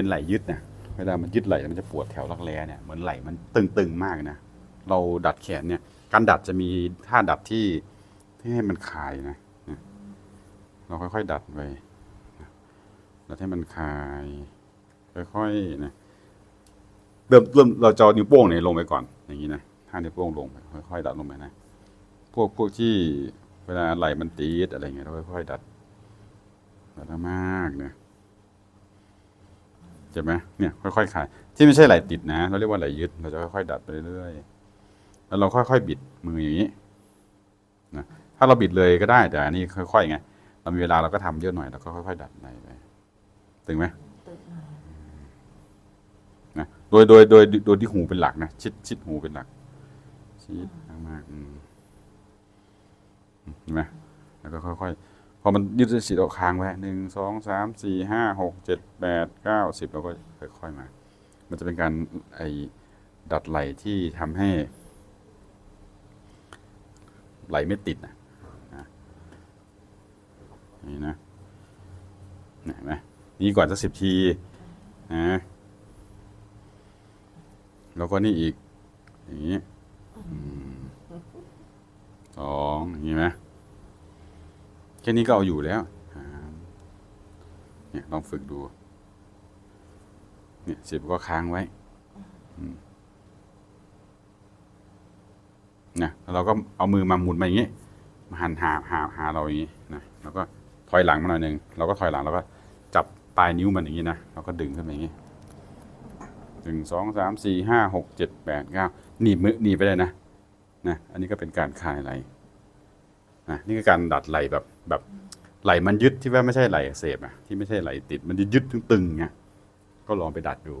เป็นไหลยึดนะเวลามันยึดไหลมันจะปวดแถวรักแร้เนี่ยเหมือนไหลมันตึงๆมากนะเราดัดแขนเนี่ยการดัดจะมีท่าดัดที่ที่ให้มันคลายนะเราค่อยๆ ดัดไปดัดให้มันคลายค่อยๆนะเริ่มเริ่มเราจะนิ้วโป้งเนี่ยลงไปก่อนอย่างนี้นะท่านิ้วโป้งลงไปค่อยๆ ดัดลงไปนะพวกพวกที่เวลาไหลมันตีดอะไรเงี้ยเราค่อยๆดัดดัดมากๆนะ เจ็บไหมเนี่ยค่อยๆคลายที่ไม่ใช่ไหลติดนะ เราเรียกว่าไหลยึดเราจะค่อยๆดัดไปเรื่อยๆแล้วเราค่อยๆบิดมืออย่างนี้นะถ้าเราบิดเลยก็ได้แต่อันนี้ค่อยๆไงเรามีเวลาเราก็ทำเยอะหน่อยเราก็ค่อยๆดัดไหลไปตึงไหมตึกหน่อยนะโดยโดยโดยโดยที่หูเป็นหลักนะชิดชิดหูเป็นหลักชิดมากๆอืมเห็นไหมแล้วก็ค่อยๆ พอมันยืดเส้นสีออกค้างไว้หนึ่งสองสามสี่ห้าหกเจ็ดแปดเก้าสิบแล้วก็ค่อยๆมา มันจะเป็นการไอ้ดัดไหลที่ทำให้ ไหลไม่ติดนะนะนี่นะเห็นไหมนี่ก่อนจะสิบทีนะแล้วก็นี่อีก อย่างนี้สองอย่างนี้ไหม แค่นี้ก็เอาอยู่แล้วเนี่ยลองฝึกดู เนี่ยสิบก็ค้างไว้นะแล้วเราก็เอามือมาหมุนมาอย่างนี้มาหันหาหาหาเราอย่างนี้นะแล้วก็ถอยหลังมาหน่อยหนึ่งเราก็ถอยหลังแล้วก็จับปลายนิ้วมันอย่างนี้นะเราก็ดึงขึ้นมาอย่างนี้หนึ่งสองสามสี่ห้าหกเจ็ดแปดเก้าหนีบมือหนีบไปเลยนะนะ อันนี้ก็เป็นการคลายไหล นะนี่คือการดัดไหลแบบแบบไหลมันยึดที่ว่าไม่ใช่ไหลอักเสบอะที่ไม่ใช่ไหลติดมันจะยึดตึงๆไงก็ลองไปดัดดู